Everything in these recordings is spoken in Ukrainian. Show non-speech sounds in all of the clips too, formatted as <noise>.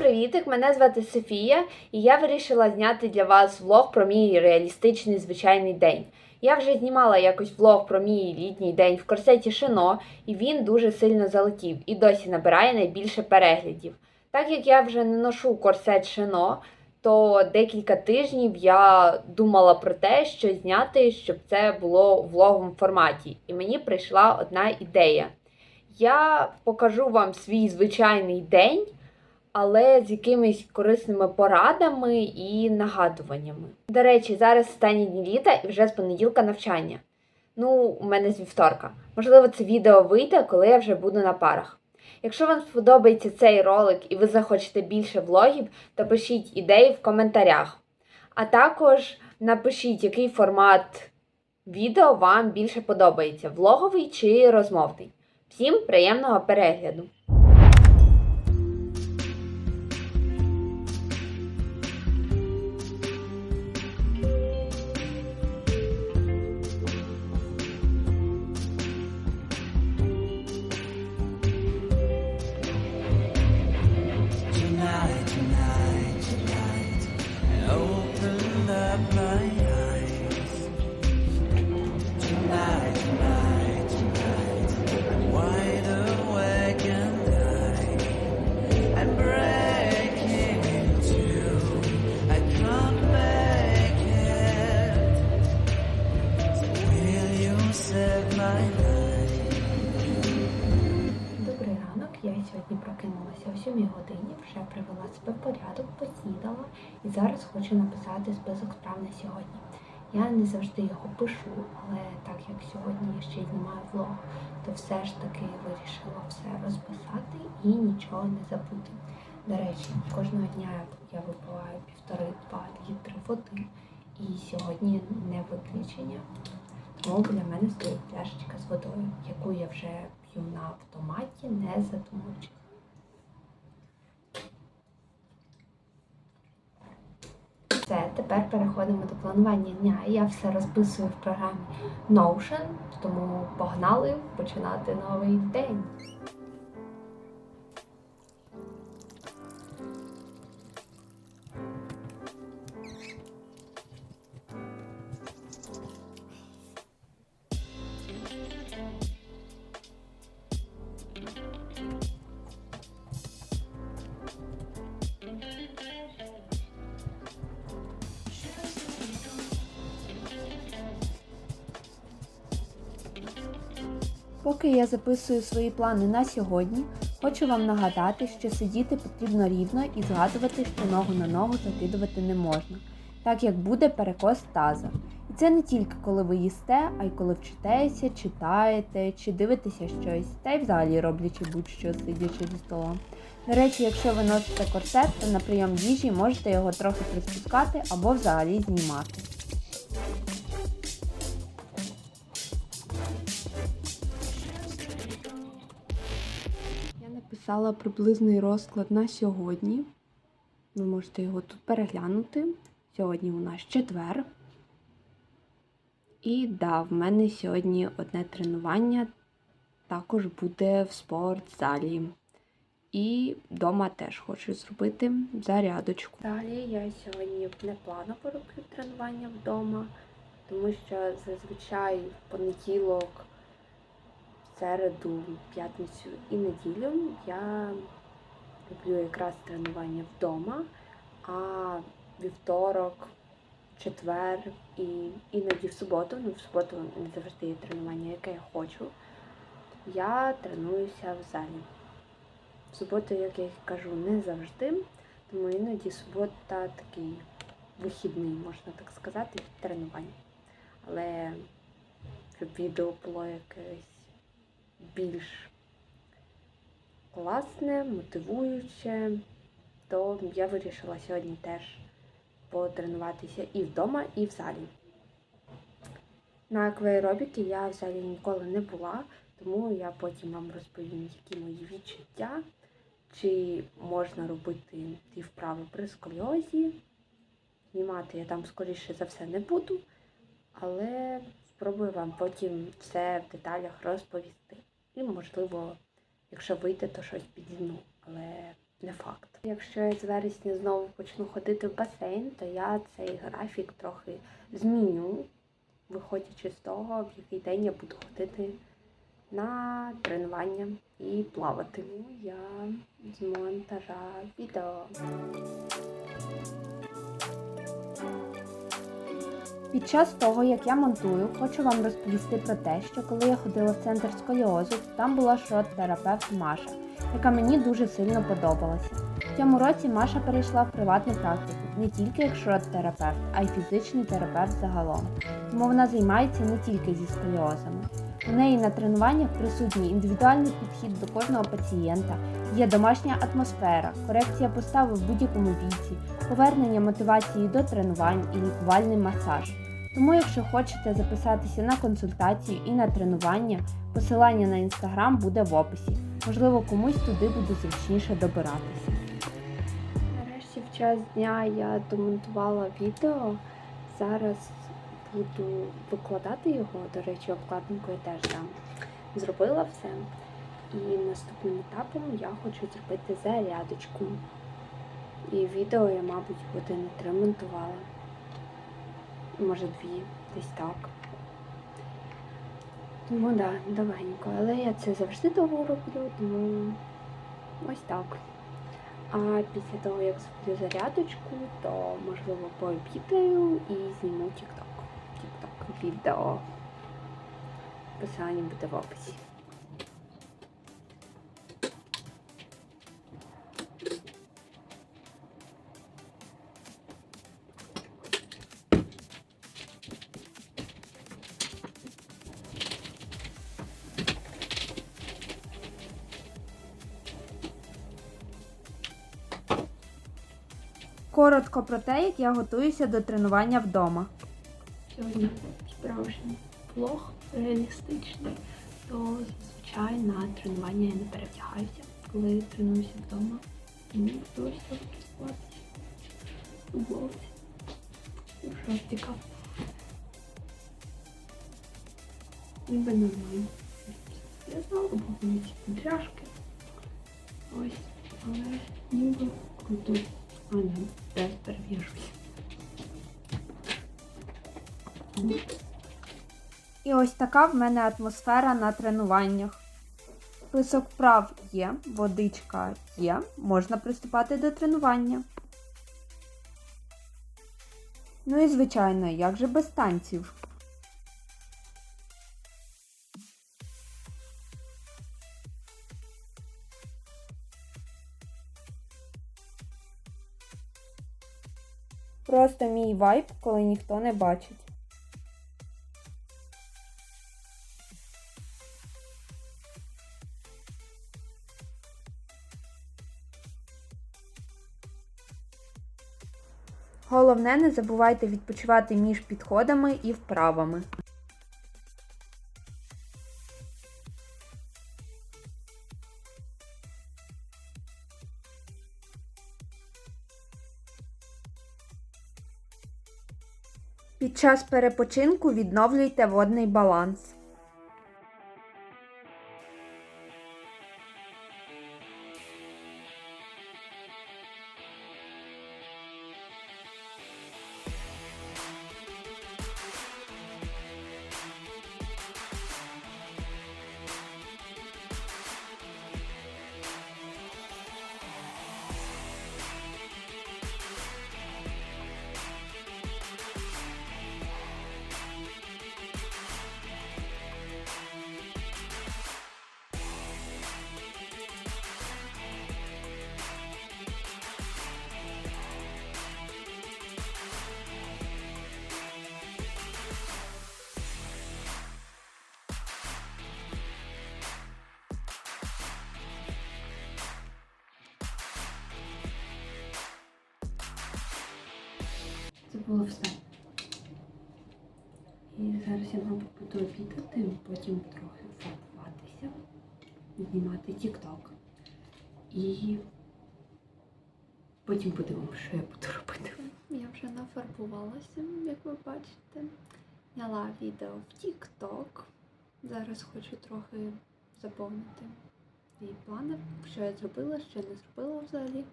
привітик! Мене звати Софія, і я вирішила зняти для вас влог про мій реалістичний звичайний день. Я вже знімала якось влог про мій літній день в корсеті Шино, і він дуже сильно залетів і досі набирає найбільше переглядів. Так як я вже не ношу корсет Шино, то декілька тижнів я думала про те, що зняти, щоб це було у влоговому форматі. І мені прийшла одна ідея. Я покажу вам свій звичайний день, але з якимись корисними порадами і нагадуваннями. До речі, зараз останні дні літа і вже з понеділка навчання. Ну, у мене з вівторка. Можливо, це відео вийде, коли я вже буду на парах. Якщо вам сподобається цей ролик і ви захочете більше влогів, то пишіть ідеї в коментарях. А також напишіть, який формат відео вам більше подобається: влоговий чи розмовний. Всім приємного перегляду! Сьогодні прокинулася о 7 годині, вже привела себе в порядок, поснідала і зараз хочу написати список справ на сьогодні. Я не завжди його пишу, але так як сьогодні я ще знімаю влог, то все ж таки вирішила все розписати і нічого не забути. До речі, кожного дня я випиваю півтори-два літри води, і сьогодні не виключення. Тому для мене стоїть пляшечка з водою, яку я вже п'ю на автоматі, не задумуючись. Все, тепер переходимо до планування дня. Я все розписую в програмі Notion, тому погнали починати новий день. Поки я записую свої плани на сьогодні, хочу вам нагадати, що сидіти потрібно рівно і згадувати, що ногу на ногу закидувати не можна, так як буде перекос таза. І це не тільки коли ви їсте, а й коли вчитеся, читаєте чи дивитеся щось, та й взагалі роблячи будь-що сидячи за столом. До речі, якщо ви носите корсет, то на прийом їжі можете його трохи приспускати або взагалі знімати. Написала приблизний розклад на сьогодні. Ви можете його тут переглянути. Сьогодні у нас четвер. І да, в мене сьогодні одне тренування також буде в спортзалі. І вдома теж хочу зробити зарядочку. Далі я сьогодні не планово роблю тренування вдома, тому що зазвичай в понеділок середу, п'ятницю і неділю я люблю якраз тренування вдома, а вівторок, четвер і іноді в суботу, ну в суботу не завжди є тренування, яке я хочу, я тренуюся в залі. В суботу, як я кажу, не завжди, тому іноді субота такий вихідний, можна так сказати, від тренування. Але щоб відео було якесь більш класне, мотивуюче, то я вирішила сьогодні теж потренуватися і вдома, і в залі. На акваеробіки я в залі ніколи не була, тому я потім вам розповім, які мої відчуття, чи можна робити ті вправи при сколіозі. Знімати я там, скоріше за все, не буду, але спробую вам потім все в деталях розповісти. І, можливо, якщо вийде, то щось підзніму. Але не факт. Якщо я з вересня знову почну ходити в басейн, то я цей графік трохи зміню, виходячи з того, в який день я буду ходити на тренування і плавати. Я з монтажа відео. Під час того, як я монтую, хочу вам розповісти про те, що коли я ходила в центр сколіозу, там була шрот-терапевт Маша, яка мені дуже сильно подобалася. В цьому році Маша перейшла в приватну практику не тільки як шрот-терапевт, а й фізичний терапевт загалом. Тому вона займається не тільки зі сколіозами. У неї на тренуваннях присутній індивідуальний підхід до кожного пацієнта, є домашня атмосфера, корекція постави в будь-якому віці, повернення мотивації до тренувань і лікувальний масаж. Тому, якщо хочете записатися на консультацію і на тренування, посилання на інстаграм буде в описі. Можливо, комусь туди буде зручніше добиратися. Нарешті в час дня я домонтувала відео. Зараз буду викладати його. До речі, обкладинку я теж там зробила все. І наступним етапом я хочу зробити зарядочку. І відео я, мабуть, години три монтувала. Може дві, десь так. Тому так, да, довгенько. Але я це завжди довго роблю, тому ось так. А після того, як зроблю зарядочку, то можливо пообідаю і зніму TikTok. TikTok відео. Посилання буде в описі. Коротко про те, як я готуюся до тренування вдома. Сьогодні справжній влог реалістичний, то зазвичай на тренування я не перевдягаюся, коли тренуюся вдома. Мені вдалося в футболці. У. Ніби нормально. Я бо вони ці. Ось, але ніби круто. А, ні, теж. І ось така в мене атмосфера на тренуваннях. Список прав є, водичка є, можна приступати до тренування. Ну і звичайно, як же без танців? Просто мій вайб, коли ніхто не бачить. Головне, не забувайте відпочивати між підходами і вправами. Під час перепочинку відновлюйте водний баланс. Було все. І зараз я, мабуть, буду обідати, потім трохи фарбуватися, знімати TikTok. І потім подивимося, що я буду робити. Я вже нафарбувалася, як ви бачите. Зняла відео в TikTok. Зараз хочу трохи заповнити свої плани, що я зробила, що не зробила взагалі.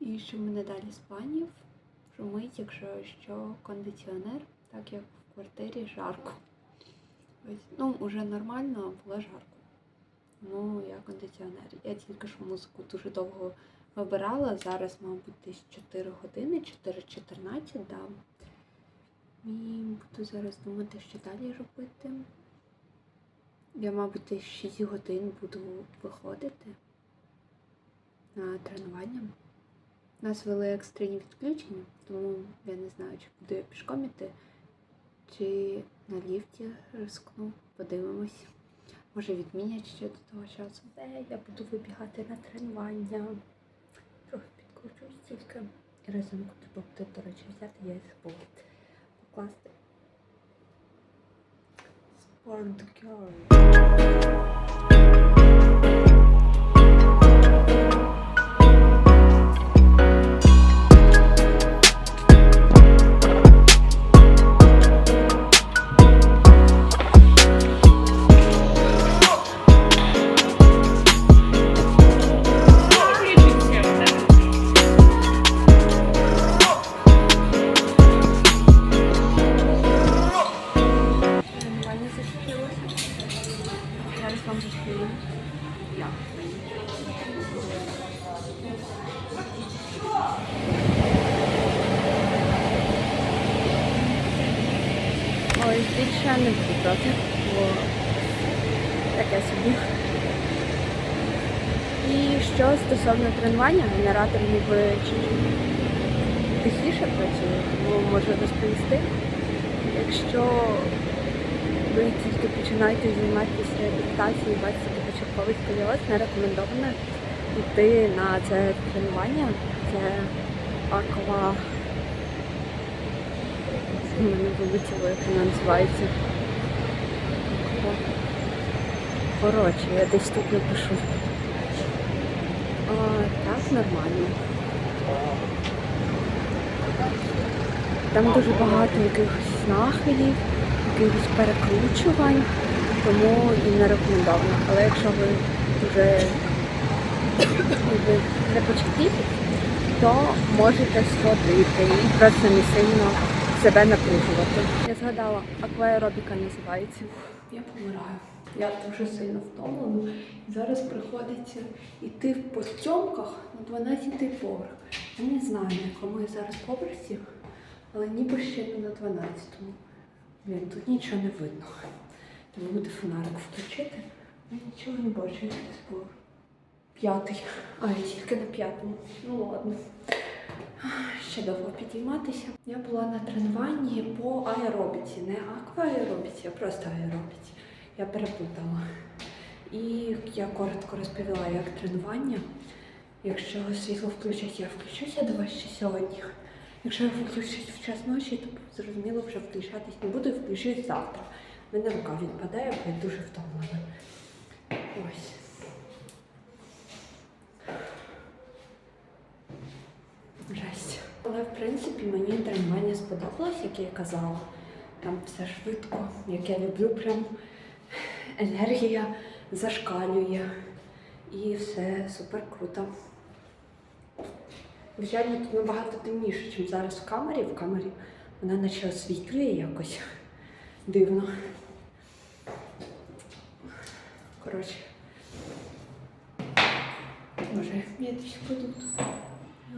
І що мене далі з планів шумить, якщо що кондиціонер, так як в квартирі жарко. Ось, ну, уже нормально, а було жарко. Тому я кондиціонер. Я тільки що музику дуже довго вибирала. Зараз, мабуть, десь 4 години, 4.14, да. І буду зараз думати, що далі робити. Я, мабуть, десь 6 годин буду виходити на тренування. Нас вели екстрені відключення, тому я не знаю, чи буду я пішком іти, чи на ліфті рискну. Подивимось. Може відмінять ще до того часу. Де я буду вибігати на тренування. Трохи підкручусь тільки. І резинку треба буде, до речі, взяти, я її забула. Покласти. Sport більше не буду брати, бо таке собі. І що стосовно тренування, генератор ніби тихіше працює, тому можу розповісти. Якщо ви тільки починаєте займатися реабілітацією, бачите початковий сколіоз, не рекомендовано йти на це тренування. Це аква. Мене вилетіло, як вона називається. Коротше, я десь тут напишу. А, так, нормально. Там дуже багато якихось нахилів, якихось перекручувань, тому і не рекомендовано. Але якщо ви вже не початківець, то можете сходити і просто не сильно себе напружувати. Я згадала, акваеробіка називається. Я помираю. Я дуже сильно втомлена. І зараз приходиться йти в потьомках на 12-й поверх. Я не знаю, на якому я зараз поверсі, але ніби ще не на 12-му. Блін, тут нічого не видно. Треба буде фонарик включити. Я нічого не бачу, як десь поверх. П'ятий. А, я тільки на п'ятому. Ну ладно. Ще довго підійматися. Я була на тренуванні по аеробіці, не акваеробіці, а просто аеробіці. Я переплутала. І я коротко розповіла, як тренування. Якщо світло включать, я включуся до вас ще сьогодні. Якщо включать в час ночі, то зрозуміло вже включатись не буду, включусь завтра. У мене рука відпадає, бо я дуже втомлена. Ось. Але в принципі мені тренування сподобалось, як я казала. Там все швидко, як я люблю, прям енергія зашкалює. І все супер круто. Звичайно, тут набагато темніше, ніж зараз в камері. В камері вона наче освітлює якось дивно. Коротше. Боже, я буду тут.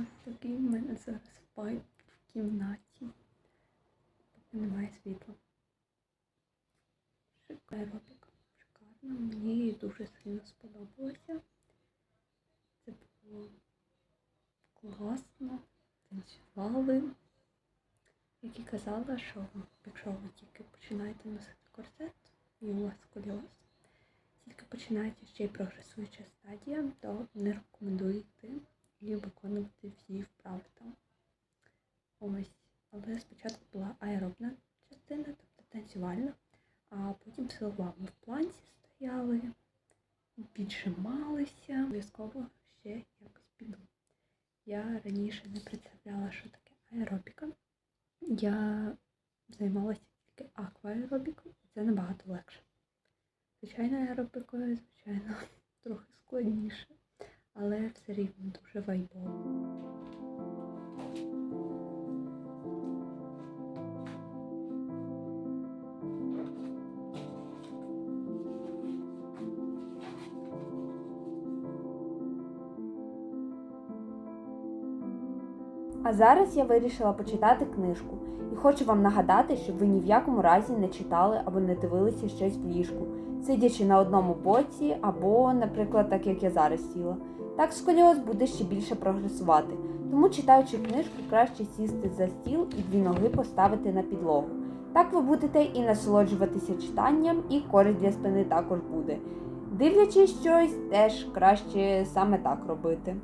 Ось такий в мене зараз вайб в кімнаті. Поки немає світла. Аеробіка. Шикарно. Мені дуже сильно сподобалося. Це було класно. Танцювали. Як і казала, що якщо ви тільки починаєте носити корсет і у вас сколіоз, тільки починаєте ще й прогресуюча стадія, то не рекомендую йти і виконувати всі вправи там. Ось. Але спочатку була аеробна частина, тобто танцювальна, а потім силова. Ми в планці стояли, піджималися. Обов'язково ще якось піду. Я раніше не представляла, що таке аеробіка. Я займалася тільки акваеробікою, це набагато легше. Звичайно, аеробікою, звичайно, <laughs> трохи складніше, але все рівно дуже вайбово. А зараз я вирішила почитати книжку і хочу вам нагадати, щоб ви ні в якому разі не читали або не дивилися щось в ліжку, сидячи на одному боці, або, наприклад, так як я зараз сіла. Так сколіоз буде ще більше прогресувати. Тому, читаючи книжку, краще сісти за стіл і дві ноги поставити на підлогу. Так ви будете і насолоджуватися читанням, і користь для спини також буде. Дивлячись щось, теж краще саме так робити.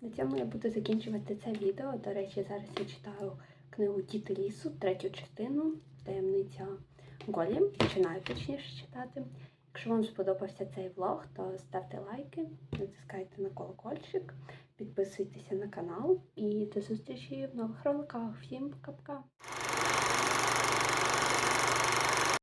На цьому я буду закінчувати це відео. До речі, зараз я читаю книгу Діти лісу, третю частину, таємниця Голі. Починаю точніше читати. Якщо вам сподобався цей влог, то ставте лайки, натискайте на колокольчик, підписуйтеся на канал і до зустрічі в нових роликах. Всім пока-пока!